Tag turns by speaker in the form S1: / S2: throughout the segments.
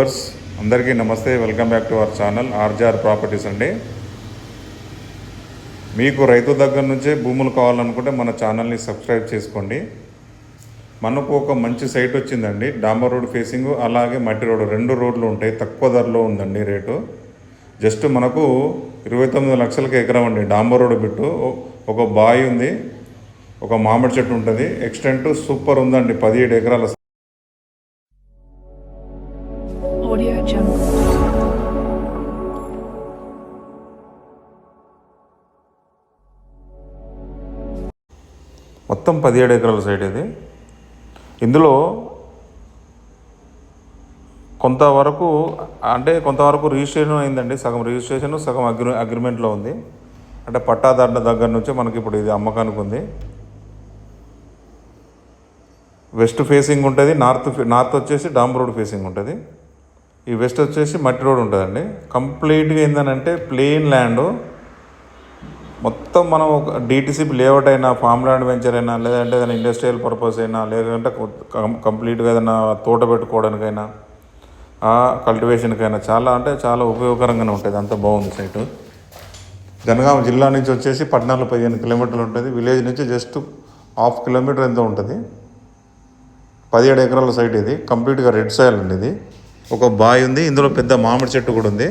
S1: Viewers, అందరికీ నమస్తే. Welcome back to our channel ఆర్జార్ properties అండి. మీకు రైతు దగ్గర నుంచే భూములు కావాలనుకుంటే మన ఛానల్ని సబ్స్క్రైబ్ చేసుకోండి. మనకు ఒక మంచి సైట్ వచ్చిందండి డాంబర్ రోడ్ ఫేసింగ్ అలాగే మట్టి రోడ్. రెండు రోడ్లు ఉంటాయి తక్కువ ధరలో ఉందండి రేటు. జస్ట్ మనకు ఇరవై తొమ్మిది లక్షలకి ఎకరం అండి డాంబర్ రోడ్ బిట్టు. ఒక బావి ఉంది ఒక మామిడి చెట్టు ఉంటుంది. ఎక్స్టెంట్ సూపర్ ఉందండి పదిహేడు ఎకరాల మొత్తం పదిహేడు ఎకరాల సైడ్ ఇది. ఇందులో కొంతవరకు అంటే కొంతవరకు రిజిస్ట్రేషన్ అయిందండి. సగం రిజిస్ట్రేషన్ సగం అగ్రి అగ్రిమెంట్లో ఉంది. అంటే పట్టాదారుల దగ్గర నుంచి మనకి ఇప్పుడు ఇది అమ్మకానికి ఉంది. వెస్ట్ ఫేసింగ్ ఉంటుంది నార్త్ ఫే- నార్త్ వచ్చేసి డామ్ రోడ్ ఫేసింగ్ ఉంటుంది. ఈ వెస్ట్ వచ్చేసి మట్టి రోడ్ ఉంటుందండి. కంప్లీట్గా ఏంటంటే ప్లెయిన్ ల్యాండ్ మొత్తం మనం ఒక డీటీసీపీ లేఅవుట్ అయినా ఫామ్ ల్యాండ్ వెంచర్ అయినా లేదంటే ఏదైనా ఇండస్ట్రియల్ పర్పస్ అయినా లేదంటే కంప్లీట్గా ఏదైనా తోట పెట్టుకోవడానికైనా కల్టివేషన్కైనా చాలా అంటే చాలా ఉపయోగకరంగానే ఉంటుంది. అంత బాగుంది సైటు జనగామ జిల్లా నుంచి వచ్చేసి పద్నాలుగు పదిహేను కిలోమీటర్లు ఉంటుంది. విలేజ్ నుంచి జస్ట్ హాఫ్ కిలోమీటర్ ఎంతో ఉంటుంది. పదిహేడు ఎకరాల సైట్ ఇది. కంప్లీట్గా రెడ్ సాయిల్ అండి ఇది. ఒక బావి ఉంది. ఇందులో పెద్ద మామిడి చెట్టు కూడా ఉంది.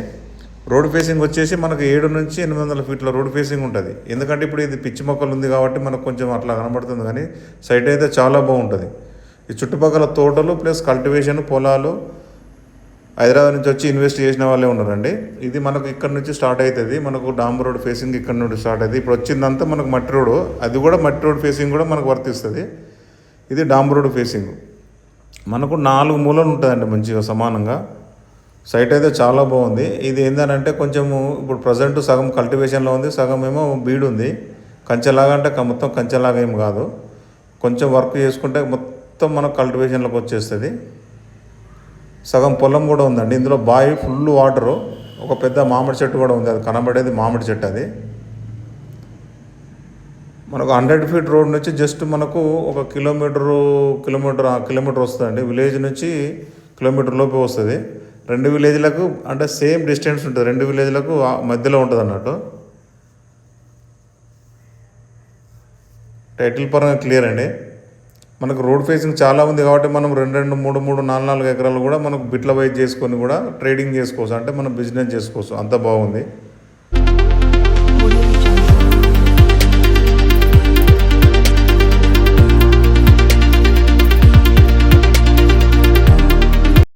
S1: రోడ్ ఫేసింగ్ వచ్చేసి మనకు ఏడు నుంచి ఎనిమిది వందల ఫీట్ల రోడ్ ఫేసింగ్ ఉంటుంది. ఎందుకంటే ఇప్పుడు ఇది పిచ్చి మొక్కలు ఉంది కాబట్టి మనకు కొంచెం అట్లా కనబడుతుంది కానీ సైట్ అయితే చాలా బాగుంటుంది. ఈ చుట్టుపక్కల తోటలు ప్లస్ కల్టివేషన్ పొలాలు హైదరాబాద్ నుంచి వచ్చి ఇన్వెస్ట్ చేసిన వాళ్ళే ఉన్నారండి. ఇది మనకు ఇక్కడ నుంచి స్టార్ట్ అవుతుంది. మనకు డాంబర్ రోడ్ ఫేసింగ్ ఇక్కడ నుండి స్టార్ట్ అవుతుంది. ఇప్పుడు వచ్చిందంతా మనకు మట్టి రోడ్. అది కూడా మట్టి రోడ్ ఫేసింగ్ కూడా మనకు వర్తిస్తుంది. ఇది డాంబర్ రోడ్ ఫేసింగ్. మనకు నాలుగు మూలలు ఉంటుందండి మంచిగా సమానంగా. సైట్ అయితే చాలా బాగుంది. ఇది ఏంటంటే కొంచెము ఇప్పుడు ప్రజెంట్ సగం కల్టివేషన్లో ఉంది సగం ఏమో బీడు ఉంది. కంచెలాగా అంటే మొత్తం కంచెలాగా ఏం కాదు. కొంచెం వర్క్ చేసుకుంటే మొత్తం మనకు కల్టివేషన్లోకి వచ్చేస్తుంది. సగం పొలం కూడా ఉందండి. ఇందులో బావి ఫుల్ వాటరు. ఒక పెద్ద మామిడి చెట్టు కూడా ఉంది. అది కనబడేది మామిడి చెట్టు అది. మనకు హండ్రెడ్ ఫీట్ రోడ్ నుంచి జస్ట్ మనకు ఒక కిలోమీటరు కిలోమీటర్ కిలోమీటర్ వస్తుందండి. విలేజ్ నుంచి కిలోమీటర్ లోపే వస్తుంది. రెండు విలేజ్లకు అంటే సేమ్ డిస్టెన్స్ ఉంటుంది. రెండు విలేజ్లకు మధ్యలో ఉంటుంది అన్నట్టు. టైటిల్ పరంగా క్లియర్ అండి. మనకు రోడ్ ఫేసింగ్ చాలా ఉంది కాబట్టి మనం రెండు రెండు మూడు మూడు నాలుగు నాలుగు ఎకరాలు కూడా మనకు బిట్ల వైజ్ చేసుకొని కూడా ట్రేడింగ్ చేసుకోవచ్చు. అంటే మనం బిజినెస్ చేసుకోవచ్చు. అంత బాగుంది.